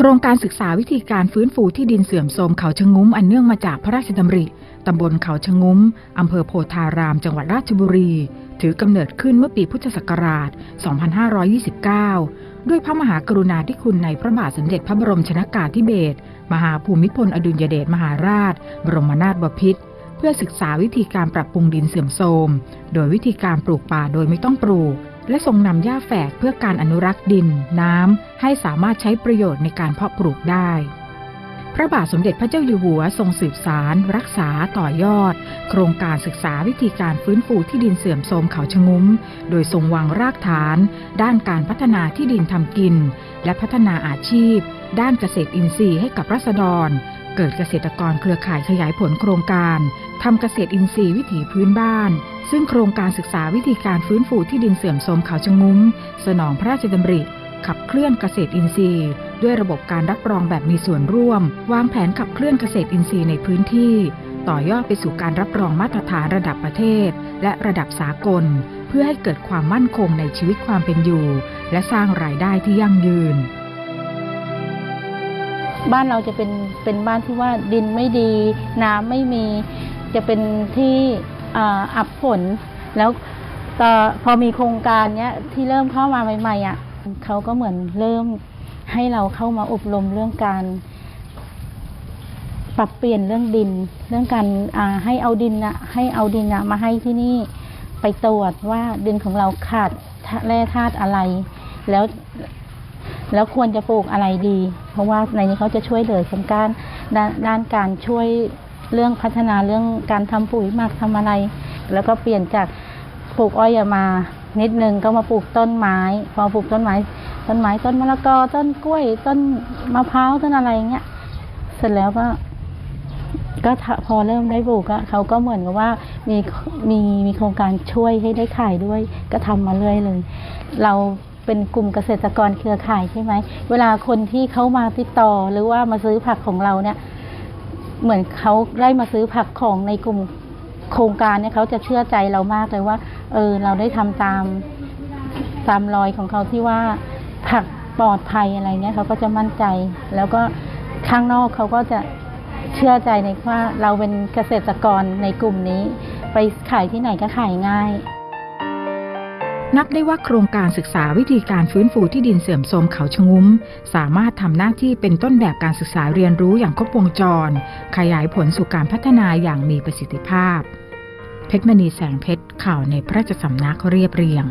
ครงการศึกษาวิธีการฟื้นฟูที่ดินเสื่อมโทรมเขาชะงุ้มอันเนื่องมาจากพระราชดำริ ตำบลเขาชะงุ้ม อำเภอโพธาราม จังหวัดราชบุรี ถือกำเนิดขึ้นเมื่อปีพุทธศักราช 2529 ด้วยพระมหากรุณาธิคุณในพระบาทสมเด็จพระบรมชนากาธิเบศร มหาภูมิพลอดุลยเดชมหาราช บรมนาถบพิตร เพื่อศึกษาวิธีการปรับปรุงดินเสื่อมโทรม โดยวิธีการปลูกป่าโดยไม่ต้องปลูก และทรงนำหญ้าแฝกเพื่อการอนุรักษ์ดิน น้ำ ให้สามารถใช้ประโยชน์ในการเพาะปลูกได้ พระบาทสมเด็จพระเจ้าอยู่หัวทรงสืบสาร รักษาต่อยอด โครงการศึกษาวิธีการฟื้นฟูที่ดินเสื่อมโทรมเขาชะงุ้ม โดยทรงวางรากฐาน ด้านการพัฒนาที่ดินทำกิน และพัฒนาอาชีพ ด้านเกษตรอินทรีย์ให้กับรัษฎรเกิดเกษตรกรเครือข่ายขยายผลโครงการ ทำเกษตรอินทรีย์วิถีพื้นบ้าน ซึ่งโครงการศึกษาวิธีการฟื้นฟูที่ดินเสื่อมโทรมเขาชะงุ้ม สนองพระราชดำริขับเคลื่อนเกษตรอินทรีย์ ด้วยระบบการรับรองแบบมีส่วนร่วม วางแผนขับเคลื่อนเกษตรอินทรีย์ในพื้นที่ ต่อยอดไปสู่การรับรองมาตรฐานระดับประเทศ และระดับสากล เพื่อให้เกิดความมั่นคงในชีวิตความเป็นอยู่ และสร้างรายได้ที่ยั่งยืน บ้านเราจะเป็นเป็นบ้านที่ว่าดินไม่ดี น้ำไม่มี จะเป็นที่ อับฝนแล้วก็พอมีโครงการเนี้ยที่เริ่มเข้ามาใหม่ๆอะเขาก็เหมือนเริ่มให้เราเข้ามาอบรมเรื่องการ ปรับเปลี่ยนเรื่องดิน เรื่องการให้เอาดินอะให้เอาดินอะมาให้ที่นี่ไปตรวจว่าดินของเราขาดแร่ธาตุอะไร แล้วแล้วควรจะปลูกอะไรดี เพราะว่าในนี้เขาจะช่วยเหลือทางการดด้านการช่วย เรื่องพัฒนาเรื่องการทำปุ๋ยหมักทำอะไร แล้วก็เปลี่ยนจากปลูกอ้อยมา นิดนึงก็มาปลูกต้นไม้ พอปลูกต้นไม้ ต้นไม้ต้นมะละกอต้นกล้วย ต้นมะพร้าวต้นอะไรเงี้ยเสร็จแล้วก็ก็พอเริ่มได้ปลูกอะเขาก็เหมือนกับว่ามีมีมีโครงการช่วยให้ได้ขายด้วย ก็ทำมาเรื่อยเลย เราเป็นกลุ่มเกษตรกรเครือข่ายใช่ไหม เวลาคนที่เขามาติดต่อหรือว่ามาซื้อผักของเราเนี่ย เหมือนเขาได้มาซื้อผักของในกลุ่มโครงการเนี่ยเขาจะเชื่อใจเรามากเลยว่า เออ เราได้ทำตามตามรอยของเขาที่ว่าผักปลอดภัยอะไรเงี้ยเขาก็จะมั่นใจ แล้วก็ข้างนอกเขาก็จะเชื่อใจในว่าเราเป็นเกษตรกรในกลุ่มนี้ ไปขายที่ไหนก็ขายง่าย นับได้ว่าโครงการศึกษาวิธีการฟื้นฟูที่ดินเสื่อมโทรมเขาชงุ้ม สามารถทำหน้าที่เป็นต้นแบบการศึกษาเรียนรู้อย่างครบวงจร ขยายผลสู่การพัฒนาอย่างมีประสิทธิภาพ เพชรมณีแสงเพชรข่าวในพระราชสำนักเรียบเรียง